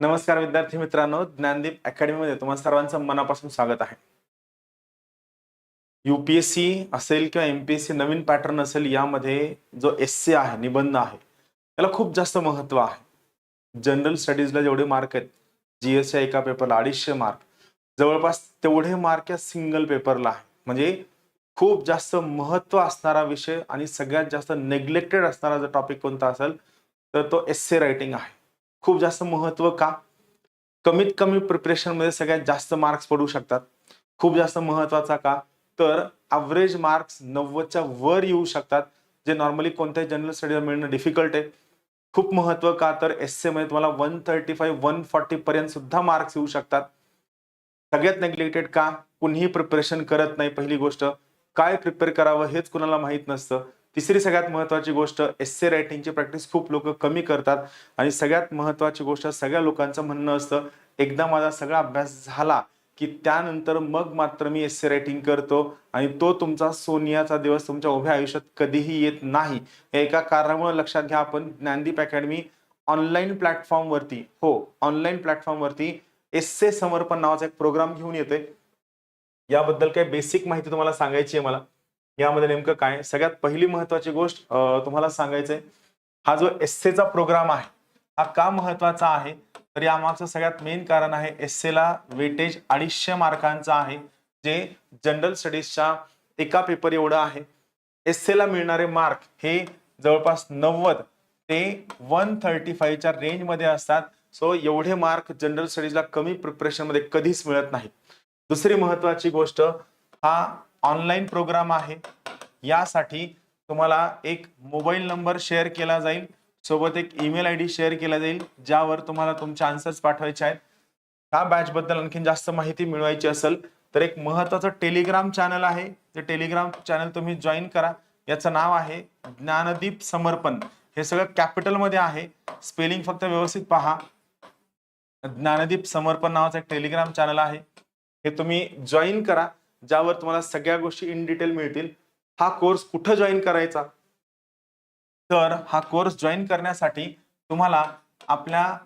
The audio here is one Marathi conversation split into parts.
नमस्कार विद्यार्थी मित्रांनो ज्ञानदीप अकॅडमीमध्ये तुम्हा सर्वांचं मनापासून स्वागत आहे. युपीएससी असेल किंवा एमपीएससी नवीन पॅटर्न असेल यामध्ये जो एस सी आहे निबंध आहे त्याला खूप जास्त महत्त्व आहे. जनरल स्टडीजला जेवढे मार्क आहेत जीएसच्या एका पेपरला अडीचशे मार्क जवळपास तेवढे मार्क या सिंगल पेपरला आहे. म्हणजे खूप जास्त महत्त्व असणारा विषय आणि सगळ्यात जास्त नेग्लेक्टेड असणारा जर टॉपिक कोणता असेल तर तो एस सी रायटिंग आहे. खूप जास्त महत्त्व का? कमीत कमी प्रिपरेशनमध्ये सगळ्यात जास्त मार्क्स पडू शकतात. खूप जास्त महत्त्वाचा का? तर अवरेज मार्क्स नव्वदच्या वर येऊ शकतात जे नॉर्मली कोणत्याही जनरल स्टडीला मिळणं डिफिकल्ट आहे. खूप महत्त्व का? तर एस ए मध्ये तुम्हाला one thirty five one forty पर्यंत सुद्धा मार्क्स येऊ शकतात. सगळ्यात नेग्लेक्टेड का? कुणीही प्रिपरेशन करत नाही पहिली गोष्ट. काय प्रिपेअर करावं हेच कुणाला माहीत नसतं. तिसरी सगळ्यात महत्वाची गोष्ट एस रायटिंगची प्रॅक्टिस खूप लोक कमी करतात. आणि सगळ्यात महत्वाची गोष्ट सगळ्या लोकांचं म्हणणं असतं एकदा माझा सगळा अभ्यास झाला की त्यानंतर मग मात्र मी एस रायटिंग करतो आणि तो तुमचा सोनियाचा दिवस तुमच्या उभ्या आयुष्यात कधीही येत नाही. हे एका कारणामुळे लक्षात घ्या आपण ज्ञानदीप अकॅडमी ऑनलाईन प्लॅटफॉर्मवरती हो ऑनलाईन प्लॅटफॉर्मवरती एस ए समर्पण नावाचा एक प्रोग्राम घेऊन येतोय. याबद्दल काही बेसिक माहिती तुम्हाला सांगायची आहे मला. यामध्ये नेमकं काय सगळ्यात पहिली महत्वाची गोष्ट तुम्हाला सांगायचंय हा जो एससेचा प्रोग्राम आहे हा का महत्त्वाचा आहे? तर यामागचं सगळ्यात मेन कारण आहे एससेला वेटेज अडीचशे मार्कांचा आहे जे जनरल स्टडीजच्या एका पेपर एवढं आहे. एससेला मिळणारे मार्क हे जवळपास नव्वद ते वन थर्टी फाईव्हच्या रेंजमध्ये असतात. सो एवढे मार्क जनरल स्टडीजला कमी प्रिपरेशनमध्ये कधीच मिळत नाही दुसरी महत्वाची गोष्ट हा ऑनलाईन प्रोग्राम आहे. यासाठी तुम्हाला एक मोबाईल नंबर शेअर केला जाईल. सोबत एक ईमेल आय डी शेअर केला जाईल ज्यावर तुम्हाला तुमचे आन्सर्स पाठवायचे आहेत. त्या बॅच बद्दल जास्त माहिती मिळवायची असेल तर एक महत्वाचं टेलिग्राम चॅनल आहे. ते टेलिग्राम चॅनल तुम्ही जॉईन करा. याचं नाव आहे ज्ञानदीप समर्पण. हे सगळं कॅपिटलमध्ये आहे. स्पेलिंग फक्त व्यवस्थित पहा. ज्ञानदीप समर्पण नावाचं एक टेलिग्राम चॅनल आहे. हे तुम्ही जॉईन करा. ज्यावर तुम्हाला सगळ्या गोष्टी इन डिटेल मिळतील. हा कोर्स कुठं जॉईन करायचा? तर हा कोर्स जॉईन करण्यासाठी तुम्हाला आपल्या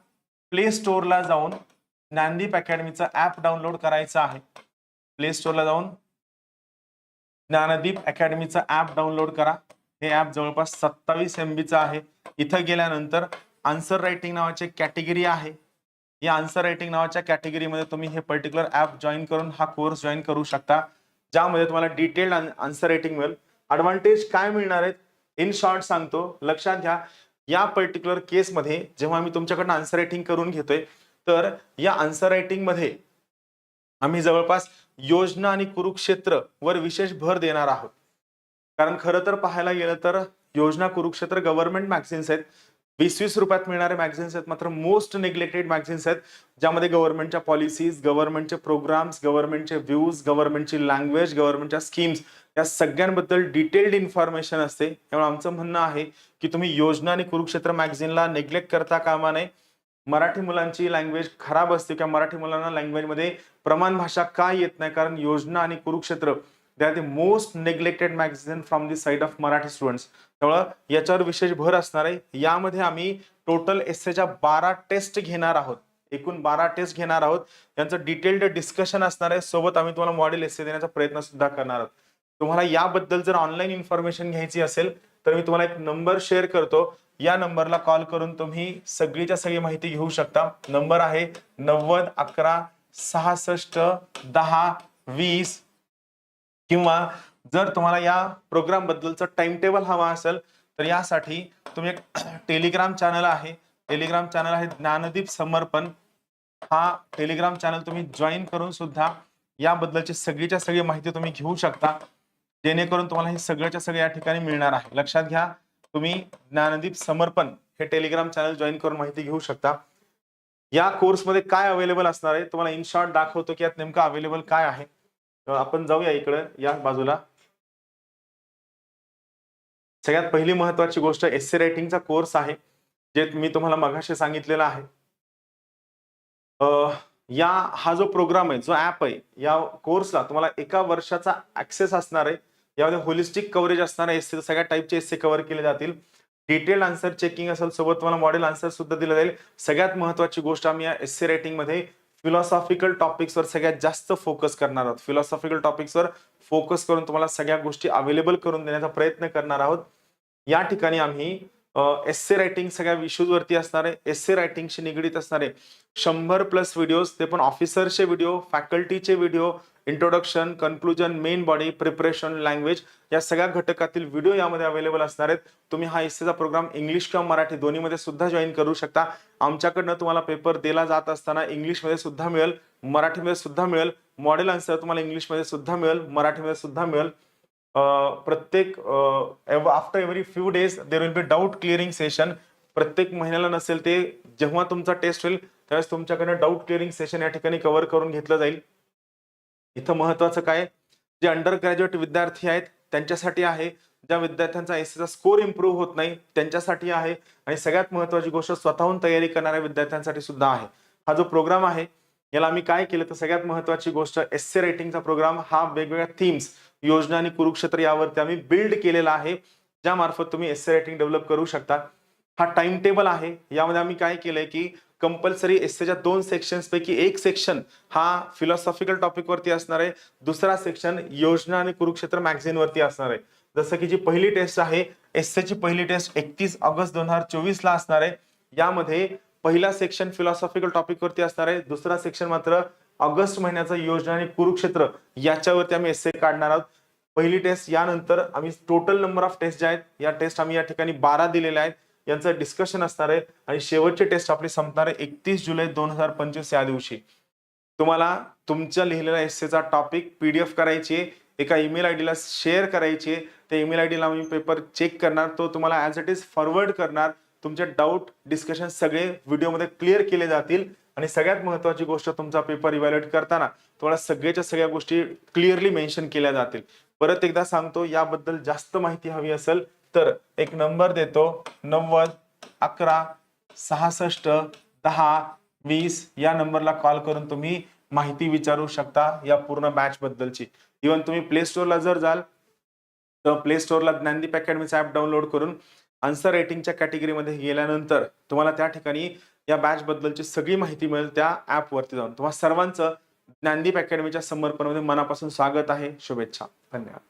प्ले स्टोअरला जाऊन ज्ञानदीप अकॅडमीचा ऍप डाउनलोड करायचा आहे. प्ले स्टोअरला जाऊन ज्ञानदीप अकॅडमीचा ऍप डाउनलोड करा. हे ऍप जवळपास सत्तावीस एम बीचं आहे. इथं गेल्यानंतर आन्सर रायटिंग नावाची कॅटेगरी आहे. या आन्सर रायटिंग नावाच्या कॅटेगरीमध्ये तुम्ही हे पर्टिक्युलर ऍप जॉईन करून हा कोर्स जॉईन करू शकता. ज्यामध्ये तुम्हाला डिटेल्ड आन्सर रायटिंग मिळेल. ऍडव्हान्टेज काय मिळणार आहेत? इन शॉर्ट सांगतो लक्षात घ्या या पर्टिक्युलर केसमध्ये जेव्हा मी तुमच्याकडनं आन्सर रायटिंग करून घेतोय तर या आन्सर रायटिंगमध्ये आम्ही जवळपास योजना आणि कुरुक्षेत्र वर विशेष भर देणार आहोत. कारण खरं तर पाहायला गेलं तर योजना कुरुक्षेत्र गव्हर्नमेंट मॅगझिन्स आहेत. वीस वीस रुपयात मिळणारे मॅगझिन्स आहेत मात्र मोस्ट नेग्लेक्टेड मॅगझिन्स आहेत ज्यामध्ये गव्हर्नमेंटच्या पॉलिसीज गव्हर्नमेंटचे प्रोग्राम्स गव्हर्नमेंटचे व्ह्यूज गव्हर्नमेंटची लँग्वेज गव्हर्नमेंटच्या स्कीम्स या सगळ्यांबद्दल डिटेल्ड इन्फॉर्मेशन असते. त्यामुळे आमचं म्हणणं आहे की तुम्ही योजना आणि कुरुक्षेत्र मॅगझिनला नेग्लेक्ट करता कामा नये. मराठी मुलांची लँग्वेज खराब असते किंवा मराठी मुलांना लँग्वेजमध्ये प्रमाण भाषा का येत नाही? कारण योजना आणि Kurukshetra they are the most neglected magazine from the side of Marathi students त्यामुळं याच्यावर विशेष भर असणार आहे. यामध्ये आम्ही टोटल एसएच्या बारा टेस्ट घेणार आहोत. एकूण बारा टेस्ट घेणार आहोत. त्यांचं डिटेल्ड डिस्कशन असणार आहे. सोबत आम्ही तुम्हाला मॉडेल एसए देण्याचा प्रयत्न सुद्धा करणार आहोत. तुम्हाला याबद्दल जर ऑनलाईन इन्फॉर्मेशन घ्यायची असेल तर मी तुम्हाला एक नंबर शेअर करतो. या नंबरला कॉल करून तुम्ही सगळीच्या सगळी माहिती घेऊ शकता. नंबर आहे नव्वद अकरा सहासष्ट दहा वीस किंवा जर तुम्हाला या प्रोग्राम बद्दलचं टाइम टेबल हवा असेल तर यासाठी तुम्ही एक टेलिग्राम चॅनल आहे. टेलिग्राम चॅनल आहे ज्ञानदीप समर्पण. हा टेलिग्राम चॅनल तुम्ही जॉईन करून सुद्धा याबद्दलची सगळीच्या सगळी माहिती तुम्ही घेऊ शकता. जेणेकरून तुम्हाला हे सगळ्याच्या सगळ्या या ठिकाणी मिळणार आहे. लक्षात घ्या तुम्ही ज्ञानदीप समर्पण हे टेलिग्राम चॅनल जॉईन करून माहिती घेऊ शकता. या कोर्समध्ये काय अवेलेबल असणार आहे? तुम्हाला इन शॉर्ट दाखवतो की यात नेमकं अवेलेबल काय आहे. आपण जाऊया इकडं या बाजूला. सगळ्यात पहिली महत्वाची गोष्ट एस रायटिंगचा कोर्स आहे जे मी तुम्हाला मघाशी सांगितलेला आहे. या हा जो प्रोग्राम आहे जो ऍप आहे या कोर्सला तुम्हाला एका वर्षाचा ऍक्सेस असणार आहे. यामध्ये होलिस्टिक कव्हरेज असणार आहे एस सगळ्या टाईपचे एस कव्हर केले जातील. डिटेल्ड आन्सर चेकिंग असेल सोबत तुम्हाला मॉडेल आन्सर सुद्धा दिलं जाईल. सगळ्यात महत्वाची गोष्ट आम्ही या एस सी फिलॉसॉफिकल टॉपिक्सवर सगळ्यात जास्त फोकस करणार आहोत. फिलॉसॉफिकल टॉपिक्सवर फोकस करून तुम्हाला सगळ्या गोष्टी अवेलेबल करून देण्याचा प्रयत्न करणार आहोत. या ठिकाणी आम्ही एस सी रायटिंग सगळ्या इश्यूजवरती असणारे एस सी रायटिंगशी निगडीत असणारे शंभर प्लस व्हिडिओज ते पण ऑफिसरचे video फॅकल्टीचे video introduction conclusion main body preparation language या सगळ्या घटकातील व्हिडिओ यामध्ये अवेलेबल असणार आहेत. तुम्ही हा एससीचा प्रोग्राम इंग्लिश किंवा मराठी दोन्हीमध्ये सुद्धा जॉईन करू शकता. आमच्याकडनं तुम्हाला पेपर दिला जात असताना इंग्लिशमध्ये सुद्धा मिळेल मराठीमध्ये सुद्धा मिळेल मॉडेल आन्सर तुम्हाला इंग्लिशमध्ये सुद्धा मिळेल मराठीमध्ये सुद्धा मिळेल. प्रत्येक after every few days there will be doubt clearing session प्रत्येक महिन्याला नसेल ते जेव्हा तुमचा टेस्ट होईल त्यावेळेस तुमच्याकडनं डाऊट क्लिअरिंग सेशन या ठिकाणी कव्हर करून घेतलं जाईल. इथं महत्वाचं काय? जे अंडर ग्रॅज्युएट विद्यार्थी आहेत त्यांच्यासाठी आहे. ज्या विद्यार्थ्यांचा एससीचा स्कोर इम्प्रूव्ह होत नाही त्यांच्यासाठी आहे. आणि सगळ्यात महत्वाची गोष्ट स्वतःहून तयारी करणाऱ्या विद्यार्थ्यांसाठी सुद्धा आहे. हा जो प्रोग्राम आहे याला आम्ही काय केलं? तर सगळ्यात महत्वाची गोष्ट एस सी रेटिंगचा प्रोग्राम हा वेगवेगळ्या थीम्स योजना आणि कुरुक्षेत्र यावरती आम्ही बिल्ड केलेला आहे. ज्या मार्फत तुम्ही एस सी रेटिंग डेव्हलप करू शकता. हा टाइम टेबल आहे. यामध्ये आम्ही काय केलंय की कंपल्सरी एससीच्या दोन सेक्शन्सपैकी एक सेक्शन हा फिलॉसॉफिकल टॉपिकवरती असणार आहे. दुसरा सेक्शन योजना आणि कुरुक्षेत्र मॅगझिनवरती असणार आहे. जसं की जी पहिली टेस्ट आहे एससीची पहिली टेस्ट एकतीस ऑगस्ट दोन हजार चोवीस ला असणार आहे. यामध्ये पहिला सेक्शन फिलॉसॉफिकल टॉपिकवरती असणार आहे. दुसरा सेक्शन मात्र ऑगस्ट महिन्याचं योजना आणि कुरुक्षेत्र याच्यावरती आम्ही एस काढणार आहोत. पहिली टेस्ट यानंतर आम्ही टोटल नंबर ऑफ टेस्ट ज्या आहेत या टेस्ट आम्ही या ठिकाणी बारा दिलेल्या आहेत. यांचं डिस्कशन असणार आहे. आणि शेवटची टेस्ट आपली संपणार आहे एकतीस जुलै दोन हजार पंचवीस या दिवशी. तुम्हाला तुमच्या लिहिलेल्या एसेचा टॉपिक पीडीएफ करायची आहे, एका ईमेल आय डीला शेअर करायची आहे. त्या ईमेल आय डीला आम्ही पेपर चेक करणार. तो तुम्हाला ॲज इट इज फॉरवर्ड करणार. तुमचे डाऊट डिस्कशन सगळे व्हिडिओमध्ये क्लिअर केले जातील. आणि सगळ्यात महत्वाची गोष्ट तुमचा पेपर इव्हॅल्युएट करताना तुम्हाला सगळ्याच्या सगळ्या गोष्टी क्लिअरली मेन्शन केल्या जातील. परत एकदा सांगतो याबद्दल जास्त माहिती हवी असेल तर एक नंबर देतो. नव्वद अकरा सहासष्ट दहा वीस या नंबरला कॉल करून तुम्ही माहिती विचारू शकता या पूर्ण बॅच बद्दलची. इव्हन तुम्ही प्ले स्टोअरला जर जाल तर प्ले स्टोअरला ज्ञानदीप अकॅडमीचा ऍप डाउनलोड करून आन्सर रेटिंगच्या कॅटेगरीमध्ये गेल्यानंतर तुम्हाला त्या ठिकाणी या बॅच बद्दलची सगळी माहिती मिळेल त्या ॲपवरती जाऊन. तुम्हाला सर्वांचं ज्ञानदीप अकॅडमीच्या समर्पणामध्ये मनापासून स्वागत आहे. शुभेच्छा. धन्यवाद.